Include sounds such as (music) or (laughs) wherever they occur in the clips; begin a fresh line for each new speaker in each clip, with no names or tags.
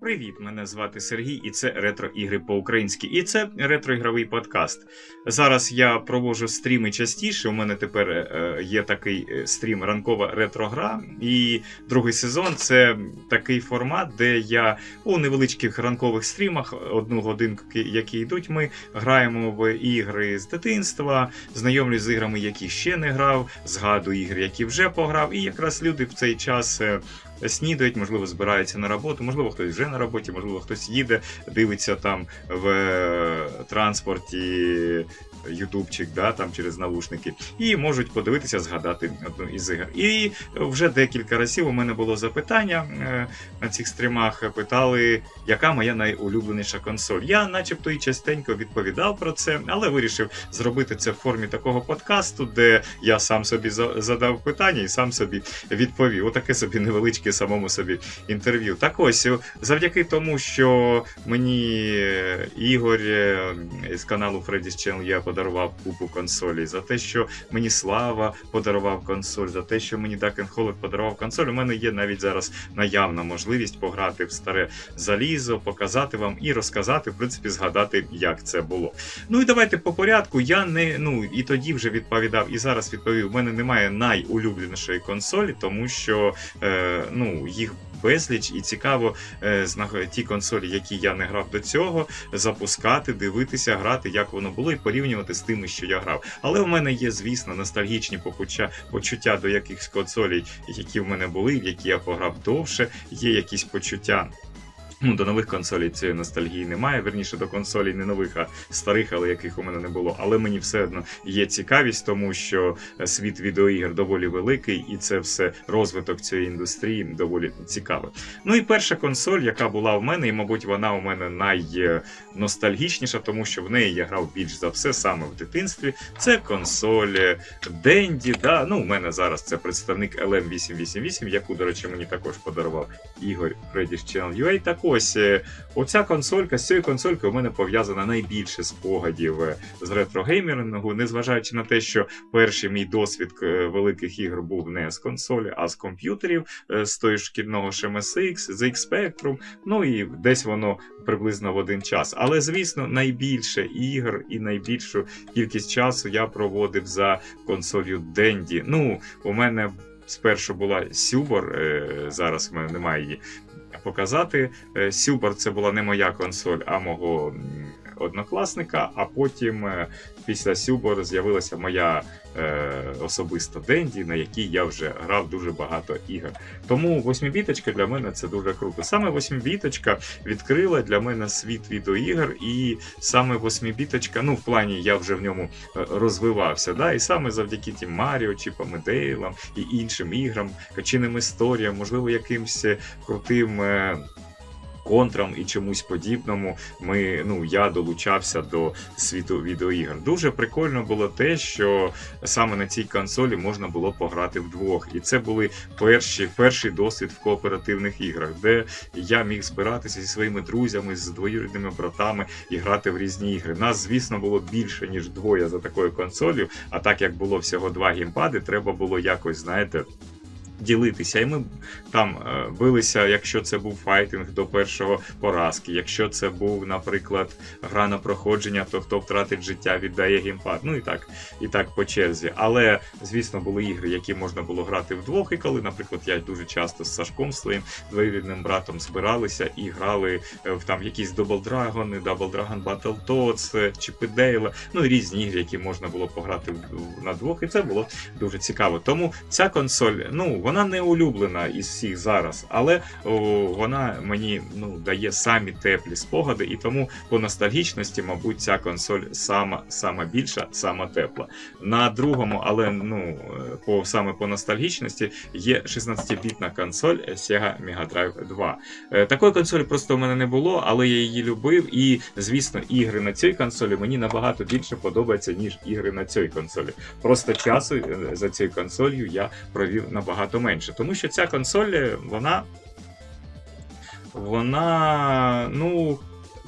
Привіт, мене звати Сергій, і це ретро ігри по-українськи. І це ретроігровий подкаст. Зараз я проводжу стріми частіше. У мене тепер е, є такий е, стрім ранкова ретрогра. І другий сезон це такий формат, де я у невеличких ранкових стрімах, одну годинку, які йдуть, ми граємо в ігри з дитинства, знайомлюсь з іграми, які ще не грав, згадую ігри, які вже пограв. І якраз люди в цей час. Снідають, можливо, збираються на роботу, можливо, хтось вже на роботі, можливо, хтось їде, дивиться там в е, транспорті. Ютубчик, да, там через навушники, і можуть подивитися, згадати одну із ігор. І вже декілька разів у мене було запитання е, на цих стрімах. Питали, яка моя найулюбленіша консоль. Я, начебто, і частенько відповідав про це, але вирішив зробити це в формі такого подкасту, де я сам собі задав питання і сам собі відповів. Отаке собі невеличке самому собі інтерв'ю. Так ось, завдяки тому, що мені е, Ігор е, з каналу Freddy's Channel я подарував купу консолей, за те, що мені Слава подарував консоль, за те, що мені Дакен Холод подарував консоль. У мене є навіть зараз наявна можливість пограти в старе залізо, показати вам і розказати, в принципі, згадати, як це було. Ну і давайте по порядку. Я не ну і тоді вже відповідав, і зараз відповів. У мене немає найулюбленішої консолі, тому що е, ну їх. Безліч і цікаво е, ті консолі, які я не грав до цього, запускати, дивитися, грати, як воно було, і порівнювати з тими, що я грав. Але в мене є, звісно, ностальгічні почуття, почуття до якихось консолей, які в мене були, в які я пограв довше. Є якісь почуття. Ну, до нових консолей цієї ностальгії немає. Верніше до консолей не нових, а старих, але яких у мене не було. Але мені все одно є цікавість, тому що е, світ відеоігр доволі великий, і це все розвиток цієї індустрії доволі цікавий. Ну і перша консоль, яка була в мене, і, мабуть, вона у мене найностальгічніша, тому що в неї я грав більш за все саме в дитинстві. Це консоль Денді. Да? Ну, у мене зараз це представник LM888, яку, до речі, мені також подарував Ігор Freddy's Channel UA. Так ось, е, оця консолька, з цією консолькою у мене пов'язано найбільше спогадів е, з ретрогеймінгу, незважаючи на те, що перший мій досвід е, великих ігор був не з консолі, а з комп'ютерів, з той шкільного MSX, з X Spectrum, ну і десь воно приблизно в один час. Але, звісно, найбільше ігор і найбільшу кількість часу я проводив за консолью Денді. Ну, у мене спершу була Сюбор, зараз в мене немає її показати. Е, це була не моя консоль, а мого однокласника. А потім е, після Сюбор з'явилася моя е, особиста Денді, на якій я вже грав дуже багато ігор. Тому восьмібіточка для мене це дуже круто. Саме восьмібіточка відкрила для мене світ відеоігр, і саме восьмібіточка, ну в плані я вже в ньому е, розвивався. Да? І саме завдяки тим Маріо, Чіпам і Дейлам і іншим іграм, качиним історіям, можливо, якимсь е, крутим. е, Контрам і чомусь подібному ми ну я долучався до світу відеоігр. Дуже прикольно було те, що саме на цій консолі можна було пограти вдвох, і це були перші перший досвід в кооперативних іграх, де я міг збиратися зі своїми друзями, з двоюрідними братами і грати в різні ігри. Нас, звісно, було більше ніж двоє за такою консолью. А так як було всього два геймпади, треба було якось, знаєте. Ділитися, і ми там е, билися, якщо це був файтинг до першого поразки. Якщо це був, наприклад, гра на проходження, то хто втратить життя, віддає геймпад. Ну і так, і так по черзі. Але звісно, були ігри, які можна було грати вдвох. І коли, наприклад, я дуже часто з Сашком своїм двоюрідним братом збиралися і грали е, в там якісь Double Dragon, Double Dragon Battletoads, Чіпи Дейла, ну і різні ігри, які можна було пограти на двох, і це було дуже цікаво. Тому ця консоль, ну вона не улюблена із всіх зараз, але о, вона мені ну дає самі теплі спогади, і тому по ностальгічності, мабуть, ця консоль сама сама більша, сама тепла. На другому, але ну по саме по ностальгічності є 16-бітна консоль Sega Mega Drive 2. Е, Такої консолі просто у мене не було, але я її любив. І звісно, ігри на цій консолі мені набагато більше подобаються, ніж ігри на цій консолі. Просто часу е, за цією консолью я провів набагато менше. Тому що ця консоль, вона. Вона, ну.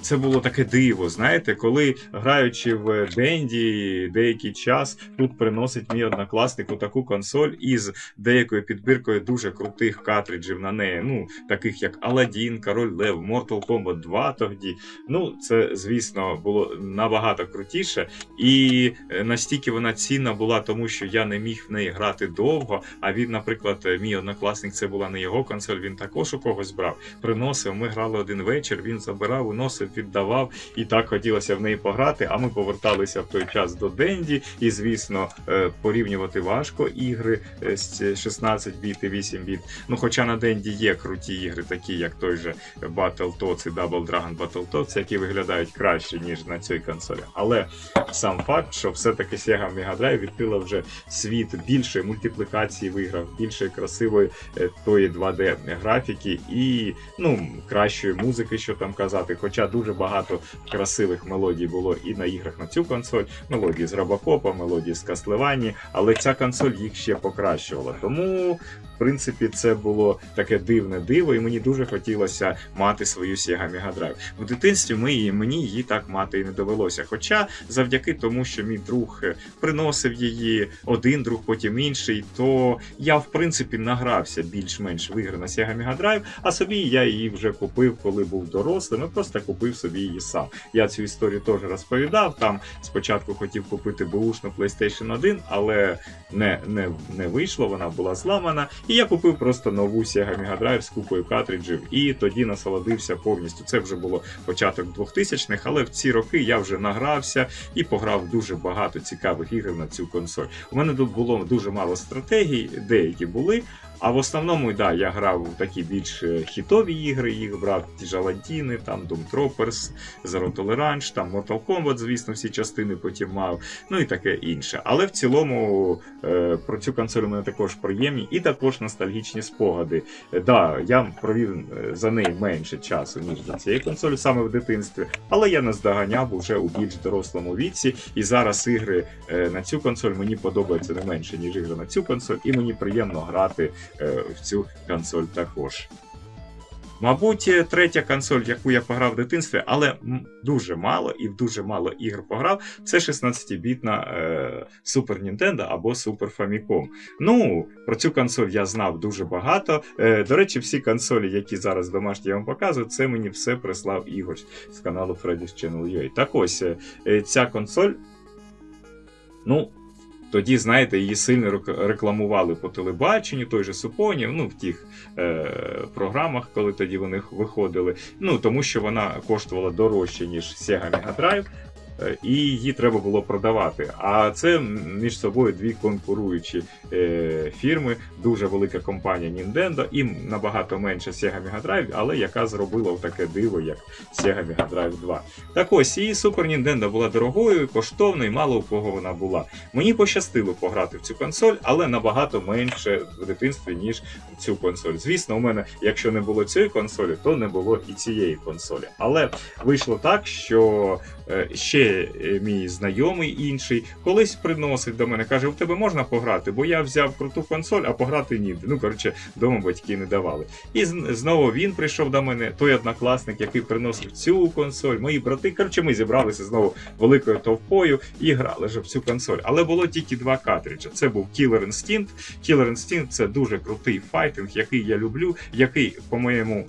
Це було таке диво. Знаєте, коли граючи в Денді деякий час, тут приносить мій однокласник таку консоль із деякою підбіркою дуже крутих картриджів на неї. Ну, таких як Aladdin, Король Лев, Mortal Kombat 2 тоді. Ну, це, звісно, було набагато крутіше. І е, настільки вона цінна була, тому що я не міг в неї грати довго. А він, наприклад, е, мій однокласник, це була не його консоль, він також у когось брав, приносив. Ми грали один вечір, він забирав, уносив, віддавав, і так хотілося в неї пограти. А ми поверталися в той час до Денді, і звісно, е, порівнювати важко ігри е, з 16 біт і 8 біт. Ну, хоча на Денді є круті ігри, такі як той же Battletoads і Double Dragon Battletoads, які виглядають краще, ніж на цій консолі. Але сам факт, що все-таки Sega Mega Drive відкрила вже світ більшої мультиплікації в іграх, більшої красивої е, тої 2D графіки і ну, кращої музики, що там казати. Хоча дуже багато красивих мелодій було і на іграх на цю консоль, мелодії з Робокопа, мелодії з Касливані, але ця консоль їх ще покращувала. Тому, в принципі, це було таке дивне диво, і мені дуже хотілося мати свою Sega Mega Drive. В дитинстві ми, мені її так мати і не довелося. Хоча завдяки тому, що мій друг е, приносив її, один друг, потім інший, то я в принципі награвся більш-менш в ігри на Sega Mega Drive, а собі я її вже купив, коли був дорослим. і просто купив собі її сам. Я цю історію теж розповідав. Там спочатку хотів купити бушну PlayStation 1, але не, не, не вийшло, вона була зламана. І я купив просто нову Sega Mega Drive з купою картриджів, і тоді насолодився повністю. Це вже було початок 2000-х, але в ці роки я вже награвся і пограв дуже багато цікавих ігор на цю консоль. У мене тут було дуже мало стратегій, деякі були. А в основному, да, я грав у такі більш е, хітові ігри, їх брав ті ж Аладдіни, там Doom Troopers, Zero Tolerance, там Mortal Kombat, звісно, всі частини потім мав, ну і таке інше. Але в цілому е, про цю консоль у мене також приємні і також ностальгічні спогади. Е, да, я провів за неї менше часу, ніж за цією консолі, саме в дитинстві, але я наздоганяв уже у більш дорослому віці. І зараз ігри на цю консоль мені подобаються не менше, ніж ігри на цю консоль, і мені приємно грати в цю консоль також. Мабуть, е, третя консоль, яку я пограв в дитинстві, але дуже мало і в дуже мало ігр пограв, це 16-бітна е, Super Nintendo або Super Famicom. Ну, про цю консоль я знав дуже багато. Е, до речі, всі консолі, які зараз домашні я вам показую, це мені все прислав Ігор з каналу Freddy's Channel UA. Так ось, е, е, ця консоль, ну. Тоді, знаєте, її сильно рек- рекламували по телебаченню, той же Супонів, ну в тих е, програмах, коли тоді вони виходили. Ну тому що вона коштувала дорожче, ніж Sega Mega Drive. Е, І її треба було продавати. А це між собою дві конкуруючі е, фірми, дуже велика компанія Nintendo і набагато менше Sega Mega Drive, але яка зробила таке диво, як Sega Mega Drive 2. Так ось, і Super Nintendo була дорогою, коштовною, і мало у кого вона була. Мені пощастило пограти в цю консоль, але набагато менше в дитинстві, ніж цю консоль. Звісно, у мене, якщо не було цієї консолі, то не було і цієї консолі. Але вийшло так, що ще е, мій знайомий інший колись приносить до мене, каже: в тебе можна пограти, бо я взяв круту консоль, а пограти ніде. Ну коротше, вдома батьки не давали. І знову він прийшов до мене, той однокласник, який приносив цю консоль, мої брати. Коротше, ми зібралися знову великою товпою і грали вже в цю консоль. Але було тільки два картриджа. Це був Killer Instinct. Killer Instinct це дуже крутий файтинг, який я люблю, який, по моєму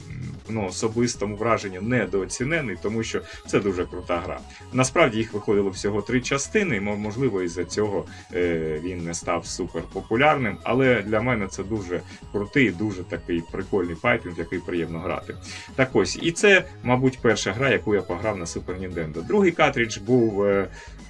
ну, особистому враженню, недооцінений, тому що це дуже крута гра. Насправді їх виходило всього три частини, і можливо, із-за цього е, він не став супер популярним. Але для мене це дуже крутий, дуже такий прикольний файтинг, в який приємно грати. Так ось, і це, мабуть, перша гра, яку я пограв на Super Nintendo. Другий картридж був.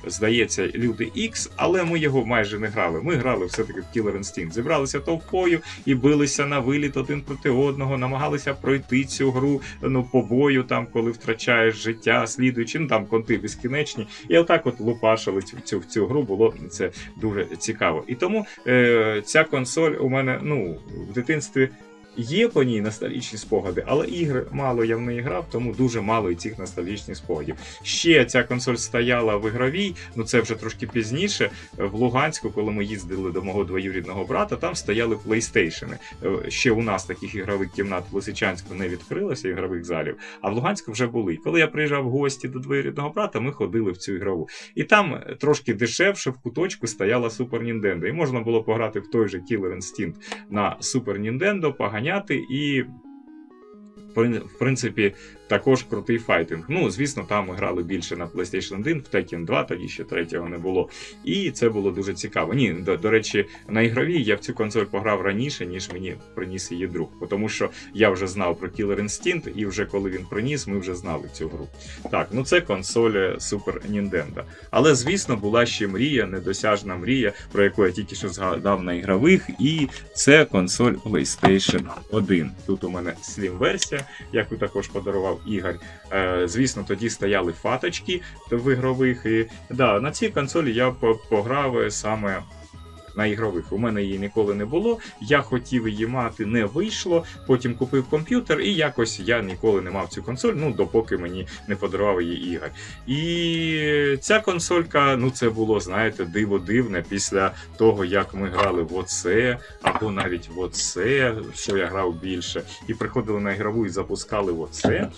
Здається, люди X, але ми його майже не грали. Ми грали все-таки в Killer Instinct. Зібралися товпою і билися на виліт один проти одного, намагалися пройти цю гру ну, по бою, там, коли втрачаєш життя, слідуючи, ну там конти безкінечні. І отак от лупашили цю, цю, в цю гру, було це дуже цікаво. І тому е, ця консоль у мене ну, в дитинстві Є по ній ностальгічні спогади, але ігри мало я в неї грав, тому дуже мало і цих ностальгічних спогадів. Ще ця консоль стояла в ігровій, ну це вже трошки пізніше. В Луганську, коли ми їздили до мого двоюрідного брата, там стояли PlayStation. Е, Ще у нас таких ігрових кімнат в Лисичанську не відкрилося, ігрових залів, а в Луганську вже були. Коли я приїжджав в гості до двоюрідного брата, ми ходили в цю ігрову. І там е, трошки дешевше в куточку стояла Super Nintendo. І можна було пограти в той же Killer Instinct на Super Nintendo, поганяти і. В принципі, також крутий файтинг. Ну, звісно, там ми грали більше на PlayStation 1, в Tekken 2, тоді ще третього не було. І це було дуже цікаво. Ні, до, до речі, на ігровій я в цю консоль пограв раніше, ніж мені приніс її друг. Тому що я вже знав про Killer Instinct, і вже коли він приніс, ми вже знали цю гру. Так, ну це консоль Super Nintendo. Але, звісно, була ще мрія, недосяжна мрія, про яку я тільки що згадав на ігрових, і це консоль PlayStation 1. Тут у мене Slim-версія, яку також подарував Ігор. Е, звісно, тоді стояли фаточки в ігрових. І да, на цій консолі я по- пограв саме на ігрових. У мене її ніколи не було. Я хотів її мати, не вийшло. Потім купив комп'ютер, і якось я ніколи не мав цю консоль, ну допоки мені не подарував її Ігор. І ця консолька, ну це було, знаєте, диво дивне після того, як ми грали в оце, або навіть в оце, що я грав більше, і приходили на ігрову і запускали в оце.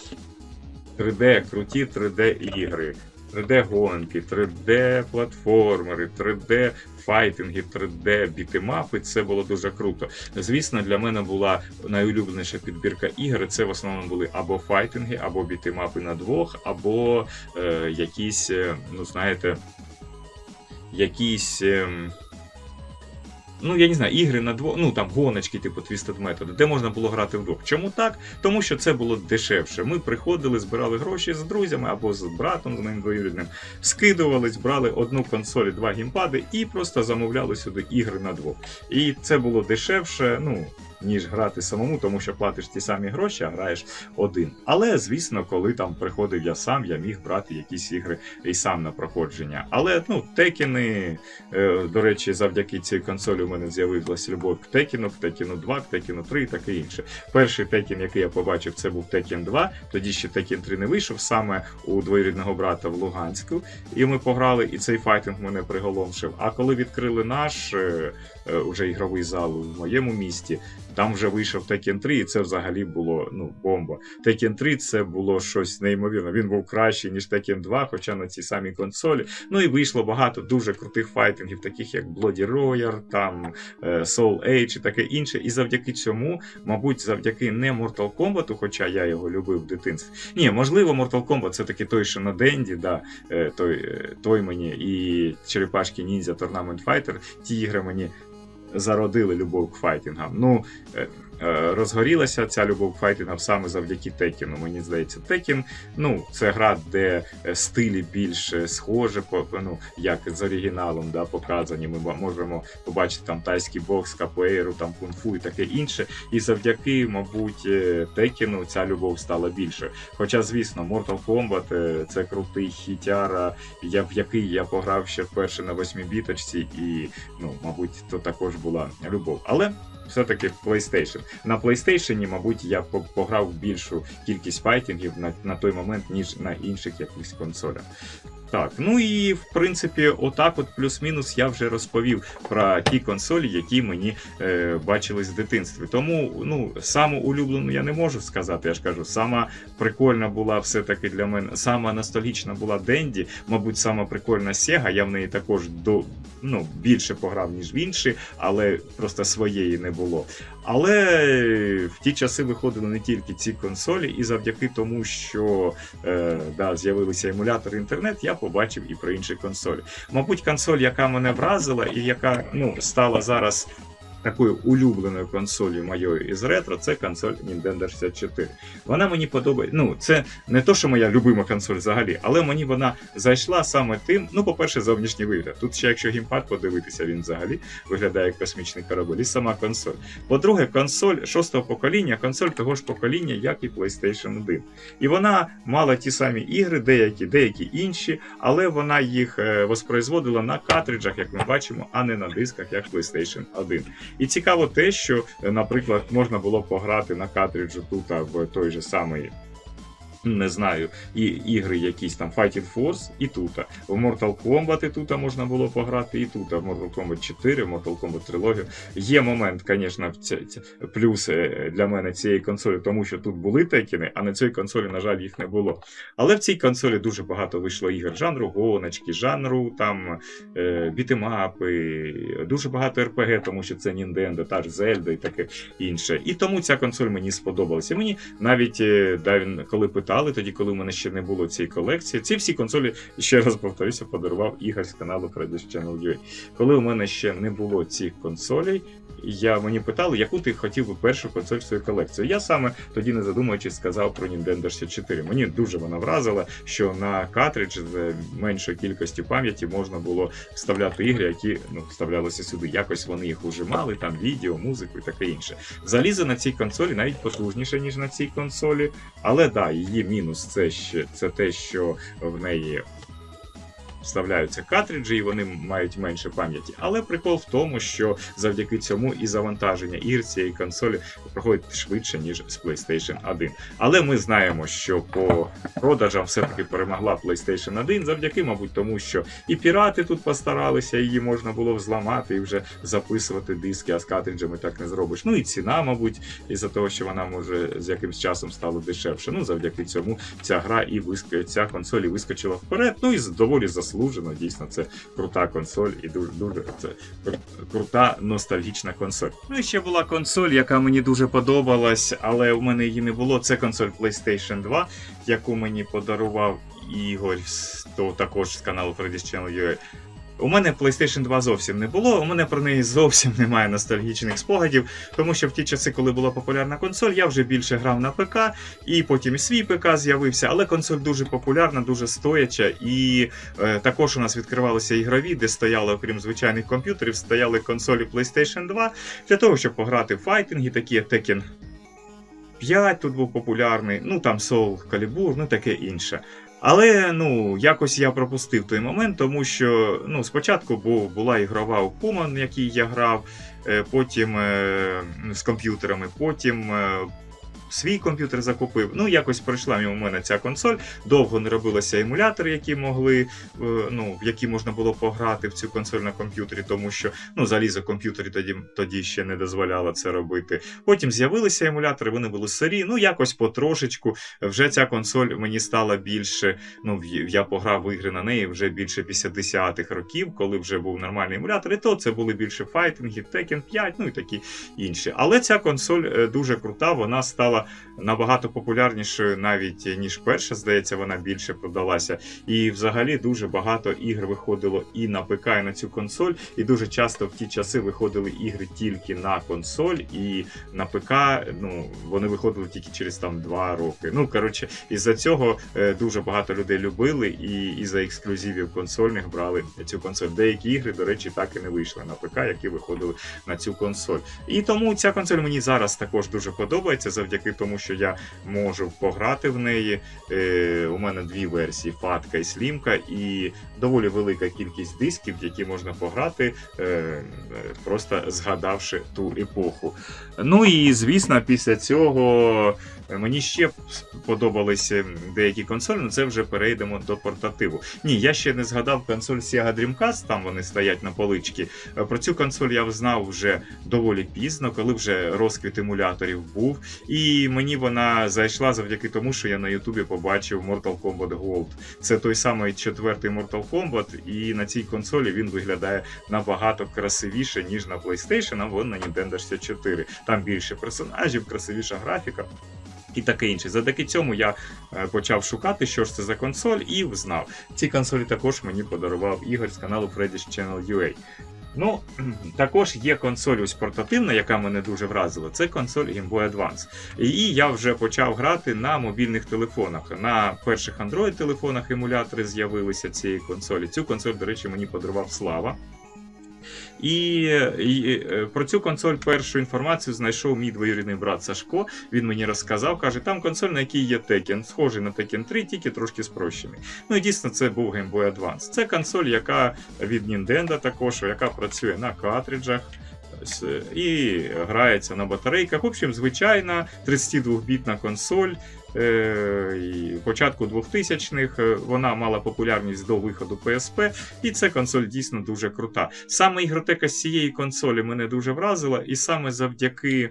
3D, круті 3D-ігри. 3D-гонки, 3D-платформери, 3D-файтинги, 3D-бітемапи. Це було дуже круто. Звісно, для мене була найулюбленіша підбірка ігор. Це в основному були або файтинги, або бітемапи на двох, або е, якісь, е, ну знаєте, якісь. Е, Ну, я не знаю, ігри на двох, ну там гоночки, типу Twisted Method, де можна було грати вдвох. Чому так? Тому що це було дешевше. Ми приходили, збирали гроші з друзями або з братом, з моїм двоюрідним, скидувались, брали одну консоль, два гімпади і просто замовляли сюди ігри на двох. І це було дешевше, ну. Ніж грати самому, тому що платиш ті самі гроші, а граєш один. Але звісно, коли там приходив я сам, я міг брати якісь ігри і сам на проходження. Але ну, текіни, е, до речі, завдяки цій консолі у мене з'явилася любов к Текіну, к Текіну 2, к Текіну 3 і таке інше. Перший Текін, який я побачив, це був Текін 2. Тоді ще Текін 3 не вийшов саме у двоюрідного брата в Луганську. І ми пограли, і цей файтинг мене приголомшив. А коли відкрили наш е, е, уже ігровий зал в моєму місті, там вже вийшов Tekken 3, і це взагалі було ну, бомба. Tekken 3 це було щось неймовірне. Він був кращий, ніж Tekken 2, хоча на цій самій консолі. Ну і вийшло багато дуже крутих файтингів, таких як Bloody Roar, там е, Soul Age і таке інше. І завдяки цьому, мабуть, завдяки не Mortal Kombat, хоча я його любив в дитинстві. Ні, можливо, Mortal Kombat це таки той, що на Денді, да, е, той, е, той мені і Черепашки Ніндзя Tournament Fighter, ті ігри мені зародили любов к файтингам. Ну, е, розгорілася ця любов файтингам саме завдяки Текіну. Мені здається, Текін, ну, це гра, де е, стилі більш е, схожі, ну, як з оригіналом да, показані. Ми можемо побачити там тайський бокс, капоейру, там кунг-фу і таке інше. І завдяки, мабуть, е, Текіну ця любов стала більше. Хоча, звісно, Mortal Kombat е, це крутий хітяра, я, в який я пограв ще вперше на 8-біточці, і, ну, мабуть, то також була любов. Але все-таки PlayStation. На PlayStation, мабуть, я по- пограв більшу кількість файтингів на, на той момент, ніж на інших якихось консолях. Так, ну і в принципі, отак, от плюс-мінус, я вже розповів про ті консолі, які мені е, бачились в дитинстві. Тому ну, саму улюблену я не можу сказати. Я ж кажу, сама прикольна була все-таки для мене, сама ностальгічна була Денді, мабуть, сама прикольна Sega, Я в неї також до, ну, більше пограв, ніж в інші, але просто своєї не було. Але в ті часи виходили не тільки ці консолі, і завдяки тому, що е, да, з'явилися емулятори інтернет, я побачив і про інші консолі. Мабуть, консоль, яка мене вразила, і яка ну, стала зараз такою улюбленою консолью моєю із ретро, це консоль Nintendo 64. Вона мені подобається. Ну, це не то, що моя любима консоль взагалі, але мені вона зайшла саме тим. Ну, по-перше, зовнішній вигляд. Тут ще, якщо геймпад подивитися, він взагалі виглядає як космічний корабель, і сама консоль. По-друге, консоль шостого покоління, консоль того ж покоління, як і PlayStation 1. І вона мала ті самі ігри, деякі, деякі інші, але вона їх е, воспроизводила на картриджах, як ми бачимо, а не на дисках, як PlayStation 1. І цікаво те, що, е, наприклад, можна було пограти на картриджу тут в той же самий. Не знаю, і ігри якісь там Fighting Force і тут. В Mortal Kombat і тут можна було пограти, і тут. В Mortal Kombat 4, в Mortal Kombat трилогію. Є момент, звісно, плюс е, для мене цієї консолі, тому що тут були текіни, а на цій консолі, на жаль, їх не було. Але в цій консолі дуже багато вийшло ігор жанру гоночки, жанру там е, бітемапи, дуже багато РПГ, тому що це Nintendo, та ж Zelda і таке інше. І тому ця консоль мені сподобалася. Мені навіть е, коли питали, тоді, коли в мене ще не було цієї колекції, ці всі консолі, ще раз повторюся, подарував Ігор з каналу Produce Channel UA. Коли у мене ще не було цих консолей, я мені питали, яку ти хотів би першу консоль в свою колекцію. Я саме тоді, не задумуючись, сказав про Nintendo 64. Мені дуже вона вразила, що на картридж з меншою кількістю пам'яті можна було вставляти ігри, які ну, вставлялися сюди. Якось вони їх ужимали, там відео, музику і таке інше. Залізо на цій консолі навіть потужніше, ніж на цій консолі. Але да, її мінус це ще це те, що в неї вставляються картриджі, і вони мають менше пам'яті. Але прикол в тому, що завдяки цьому і завантаження ігр цієї консолі проходить швидше, ніж з PlayStation 1. Але ми знаємо, що по продажам все-таки перемогла PlayStation 1 завдяки, мабуть, тому що і пірати тут постаралися, її можна було взламати і вже записувати диски, а з картриджами так не зробиш. Ну і ціна, мабуть, із-за того, що вона може з якимсь часом стала дешевше. Ну, завдяки цьому ця гра і виск... ця консоль і вискочила вперед. Ну і доволі заслужено. Дійсно, це крута консоль і дуже дуже це кру- крута ностальгічна консоль. Ну і ще була консоль, яка мені дуже подобалась, але в мене її не було. Це консоль PlayStation 2, яку мені подарував Ігор то також з каналу Freddy's Channel UA. У мене PlayStation 2 зовсім не було. У мене про неї зовсім (laughs) немає ностальгічних спогадів, тому що в ті часи, коли була популярна консоль, я вже більше грав на ПК, і потім свій ПК з'явився. Але консоль дуже популярна, дуже стояча. І е, також у нас відкривалися ігрові, де стояли, окрім звичайних комп'ютерів, стояли консолі PlayStation 2 для того, щоб пограти в файтинги, такі Tekken 5 тут був популярний, ну там Soul Calibur, ну таке інше. Але ну якось я пропустив той момент, тому що ну спочатку була ігрова Пуман, на якій я грав, е, потім е, з комп'ютерами, потім. Е, Свій комп'ютер закупив. Ну, якось пройшла мимо мене ця консоль. Довго не робилися емулятори, які могли, е, ну, в які можна було пограти в цю консоль на комп'ютері, тому що ну, залізо комп'ютері тоді, тоді ще не дозволяло це робити. Потім з'явилися емулятори, вони були сирі. Ну, якось потрошечку. Вже ця консоль мені стала більше. Ну, я пограв в ігри на неї вже більше 50-х років, коли вже був нормальний емулятор. І то це були більше файтинги, Tekken 5, ну і такі інші. Але ця консоль е, дуже крута, вона стала набагато популярнішою навіть ніж перша. Здається, вона більше продалася. І взагалі дуже багато ігр виходило і на ПК, і на цю консоль. І дуже часто в ті часи виходили ігри тільки на консоль, і на ПК ну, вони виходили тільки через там два роки. Ну коротше, із-за цього е, дуже багато людей любили, і із-за ексклюзивів консольних брали цю консоль. Деякі ігри, до речі, так і не вийшли на ПК, які виходили на цю консоль. І тому ця консоль мені зараз також дуже подобається, завдяки тому, що я можу пограти в неї. Е, у мене дві версії: фатка і слімка, і доволі велика кількість дисків, які можна пограти, е, просто згадавши ту епоху. Ну і звісно, після цього мені ще подобалися деякі консолі, але це вже перейдемо до портативу. Ні, я ще не згадав консоль Sega Dreamcast, там вони стоять на поличці. Е, Про цю консоль я знав вже доволі пізно, коли вже розквіт емуляторів був. І мені вона зайшла завдяки тому, що я на Ютубі побачив Mortal Kombat Gold. Це той самий четвертий Mortal Kombat, і на цій консолі він виглядає набагато красивіше, ніж на PlayStation або на Nintendo 64. Там більше персонажів, красивіша графіка. І таке інше. Завдяки цьому я е, почав шукати, що ж це за консоль, і взнав. Ці консолі також мені подарував Ігор з каналу Freddy's Channel UA. Ну, (clears throat) також є консоль ось портативна, яка мене дуже вразила. Це консоль Game Boy Advance. І я вже почав грати на мобільних телефонах. На перших Android-телефонах емулятори з'явилися цієї консолі. Цю консоль, до речі, мені подарував Слава. І, і е, про цю консоль першу інформацію знайшов мій двоюрідний брат Сашко. Він мені розказав, каже, там консоль, на якій є Tekken, схожий на Tekken 3, тільки трошки спрощений. Ну і дійсно, це був Game Boy Advance. Це консоль, яка від Nintendo також, яка працює на картриджах. С- І грається на батарейках. В общем, звичайна 32-бітна консоль. Е, початку 2000-х е, вона мала популярність до виходу PSP, і ця консоль дійсно дуже крута. Саме ігротека з цієї консолі мене дуже вразила, і саме завдяки.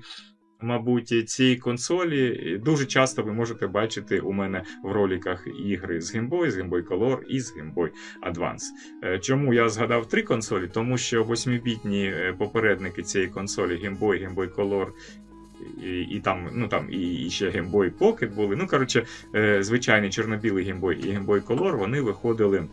Мабуть, цієї консолі дуже часто ви можете бачити у мене в роликах ігри з Game Boy, з Game Boy Color і з Game Boy Advance. Е, Чому я згадав три консолі? Тому що 8-бітні е, попередники цієї консолі Game Boy, Game Boy Color і, і там, ну там і, і ще Game Boy Pocket були. Ну, коротше, е, звичайний чорно-білий Game Boy і Game Boy Color, вони виходили.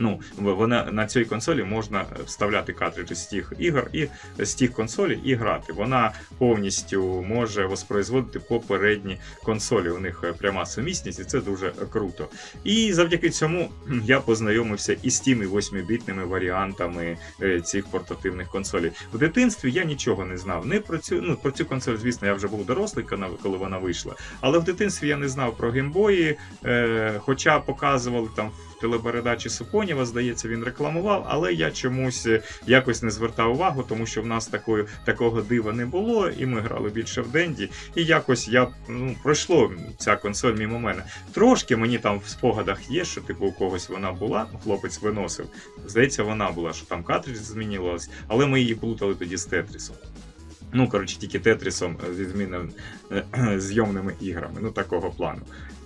Ну, вона на цій консолі можна вставляти картриджі з тих ігор і з тих консолей і грати. Вона повністю може воспроизводити попередні консолі. У них е, пряма сумісність, і це дуже круто. І завдяки цьому я познайомився із тими 8-бітними варіантами е, цих портативних консолей. В дитинстві я нічого не знав. Не про цю ну про цю консоль, звісно, я вже був дорослий, коли- вона вийшла. Але в дитинстві я не знав про геймбої, е, хоча показували там в телепередачі Супоніва, здається, він рекламував, але я чомусь е, якось не звертав увагу, тому що в нас такої, такого дива не було, і ми грали більше в Денді. І якось я ну, пройшло ця консоль мимо мене. Трошки мені там в спогадах є, що типу у когось вона була, хлопець виносив. Здається, вона була, що там картридж змінювалась, але ми її плутали тоді з Тетрісом. Ну, коротше, тільки Тетрісом е, зі змінним е, (clears throat) зйомними іграми, ну такого плану.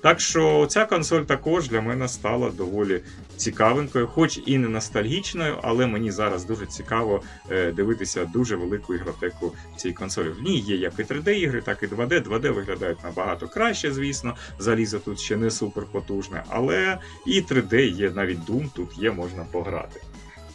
Так що ця консоль також для мене стала доволі цікавенькою, хоч і не ностальгічною, але мені зараз дуже цікаво е, дивитися дуже велику ігротеку цієї консолі. В ній є як і 3D-ігри, так і 2D. 2D виглядають набагато краще, звісно. Залізо тут ще не супер потужне, але і 3D є, навіть Doom тут є, можна пограти.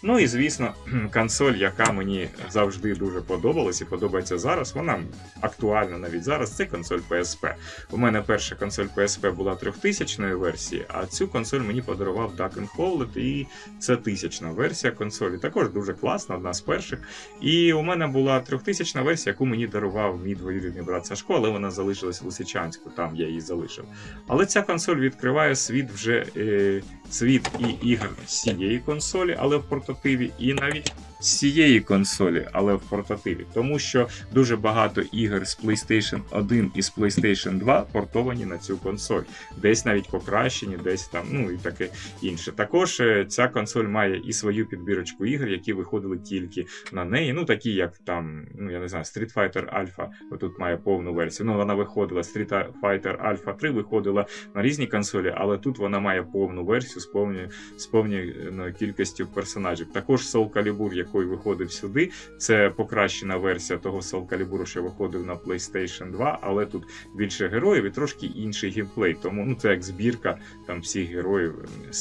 Ну і звісно, (clears throat) консоль, яка мені завжди дуже подобалась і подобається зараз. Вона актуальна навіть зараз. Це консоль PSP. У мене перша консоль PSP була 3000 версії, а цю консоль мені подарував Duck Howlett, і це тисячна версія консолі. Також дуже класна, одна з перших. І у мене була 3000 версія, яку мені дарував мій двоюрідний брат Сашко, але вона залишилась в Лисичанську, там я її залишив. Але ця консоль відкриває світ вже е, світ і ігор з цієї консолі, але в портативі, і навіть цієї консолі, але в портативі. Тому що дуже багато ігор з PlayStation 1 і з PlayStation 2 портовані на цю консоль. Десь навіть покращені, десь там, ну і таке інше. Також е, ця консоль має і свою підбірочку ігор, які виходили тільки на неї. Ну, такі як там, ну я не знаю, Street Fighter Alpha, тут має повну версію. Ну, вона виходила, Street Fighter Alpha 3 виходила на різні консолі, але тут вона має повну версію з повною з повною кількістю персонажів. Також Soul Calibur, який виходив сюди, це покращена версія того Calibur, що виходив на PlayStation 2, але тут більше героїв і трошки інший геймплей. Тому ну це як збірка там всіх героїв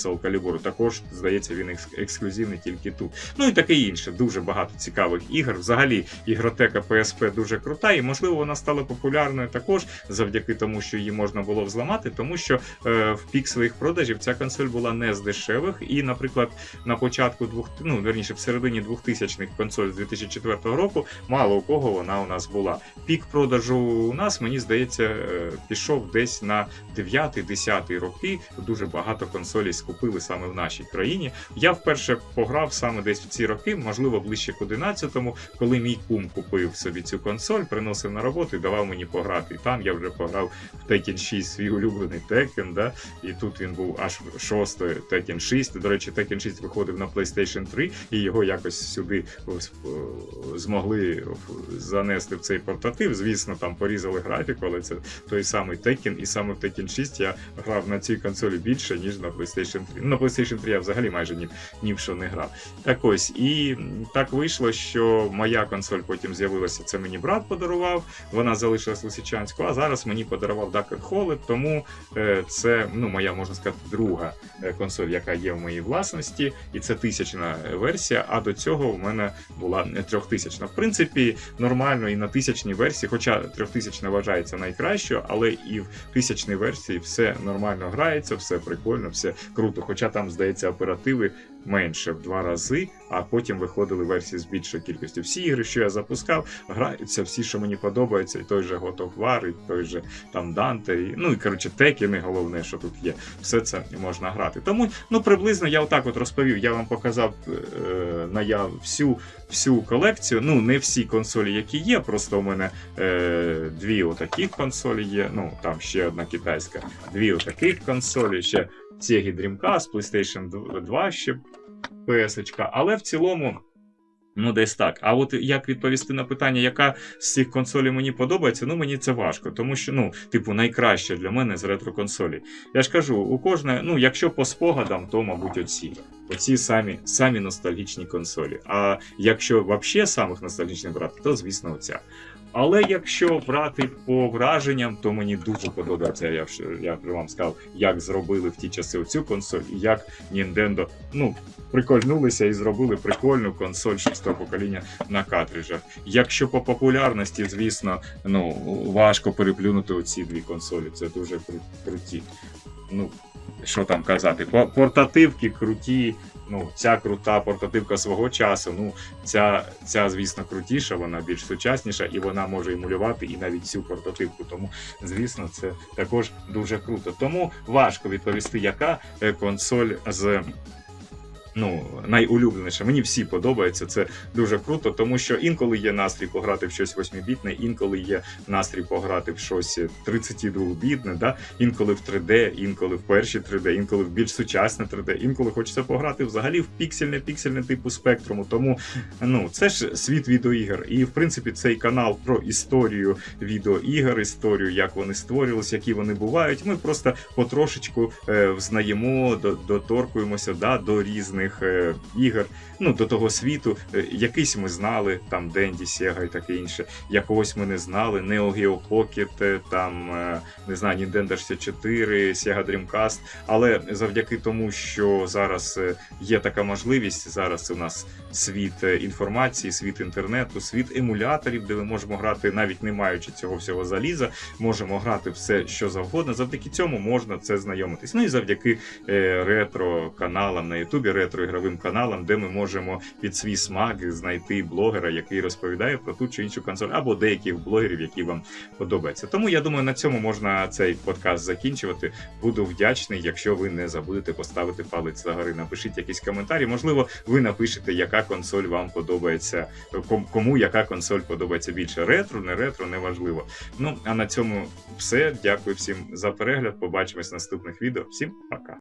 Calibur. Також здається, він екс- ексклюзивний тільки тут. Ну і таке інше. Дуже багато цікавих ігор. Взагалі, ігротека PSP дуже крута, і можливо вона стала популярною також завдяки тому, що її можна було взламати, тому що е, в пік своїх продажів ця консоль була не з дешевих. І, наприклад, на початку двох, ну верніше, в середині 2000-х консоль з 2004 року, мало у кого вона у нас була. Пік продажу у нас, мені здається, е, пішов десь на 9-10 роки. Дуже багато консолей скупили саме в нашій країні. Я вперше пограв саме десь в ці роки, можливо, ближче к 11-му, коли мій кум купив собі цю консоль, приносив на роботу і давав мені пограти. І там я вже пограв в Tekken 6 свій улюблений Tekken, да? і тут він був аж шостий Tekken 6. До речі, Tekken 6 виходив на PlayStation 3, і його якось сюди е, змогли занести в цей портатив. Звісно, там порізали графіку, але це той самий Tekken, і саме в Tekken 6 я грав на цій консолі більше, ніж на PlayStation 3. Ну, на PlayStation 3 я взагалі майже ні, ні в що не грав. Так ось, і так вийшло, що моя консоль потім з'явилася. Це мені брат подарував, вона залишилась Лисичанську, а зараз мені подарував Duck Холод, тому е, це ну, моя, можна сказати, друга е, консоль, яка є в моїй власності, і це тисячна версія. А до цього в мене була трьохтисячна. В принципі, нормально і на тисячній версії, хоча трьохтисячна вважається найкращою, але і в тисячній версії все нормально грається, все прикольно, все круто. Хоча там, здається, оперативи менше в два рази, а потім виходили версії з більшою кількістю. Всі ігри, що я запускав, граються всі, що мені подобається, і той же God of War, і той же там Dante, і, ну і коротше Tekken, головне, що тут є. Все це можна грати. Тому ну приблизно я отак от розповів. Я вам показав е, наяв всю всю колекцію. Ну не всі консолі, які є. Просто у мене е, дві отаких консолі є. Ну там ще одна китайська, дві отаких консолі, ще Sega Dreamcast, PlayStation 2 ще PS, але в цілому. Ну, десь так. А от як відповісти на питання, яка з цих консолей мені подобається, ну мені це важко, тому що, ну, типу, найкраще для мене з ретро-консолі. Я ж кажу, у кожної, ну, якщо по спогадам, то, мабуть, оці. Оці самі самі ностальгічні консолі. А якщо взагалі самих ностальгічних брати, то звісно оця. Але якщо брати по враженням, то мені дуже подобається. Я я вже вам сказав, як зробили в ті часи оцю консоль, і як Nintendo, ну прикольнулися і зробили прикольну консоль шостого покоління на картриджах. Якщо по популярності, звісно, ну важко переплюнути оці дві консолі. Це дуже кру- круті. Ну що там казати, По- портативки круті. Ну, ця крута портативка свого часу. Ну, ця, ця, звісно, крутіша, вона більш сучасніша, і вона може емулювати і навіть цю портативку. Тому, звісно, це також дуже круто. Тому важко відповісти, яка е, консоль з. Ну, найулюбленіше. Мені всі подобаються. Це дуже круто, тому що інколи є настрій пограти в щось 8-бітне, інколи є настрій пограти в щось 32-бітне, да? інколи в 3D, інколи в перші 3D, інколи в більш сучасне 3D, інколи хочеться пограти взагалі в піксельне, піксельне типу спектруму. Тому ну це ж світ відеоігр. І в принципі цей канал про історію відеоігр, історію, як вони створювалися, які вони бувають. Ми просто потрошечку е, взнаємо, до, доторкуємося да, до різних е, ігор, ну до того світу. Е, якийсь ми знали, там Денді, Sega і таке інше. Якогось ми не знали. Neo Geo Pocket, е, там не знаю, Nintendo 64, Sega Dreamcast. Але завдяки тому, що зараз є така можливість, зараз у нас світ інформації, світ інтернету, світ емуляторів, де ми можемо грати, навіть не маючи цього всього заліза, можемо грати все, що завгодно. Завдяки цьому можна це знайомитись. Ну і завдяки е, ретро каналам на Ютубі, ретро ігровим каналам, де ми можемо під свій смак знайти блогера, який розповідає про ту чи іншу консоль, або деяких блогерів, які вам подобаються. Тому я думаю, на цьому можна цей подкаст закінчувати. Буду вдячний, якщо ви не забудете поставити палець загори. Напишіть якісь коментарі. Можливо, ви напишете, яка консоль вам подобається, ком- кому яка консоль подобається більше. Ретро, не ретро, неважливо. Ну а на цьому все. Дякую всім за перегляд. Побачимось в наступних відео. Всім пока.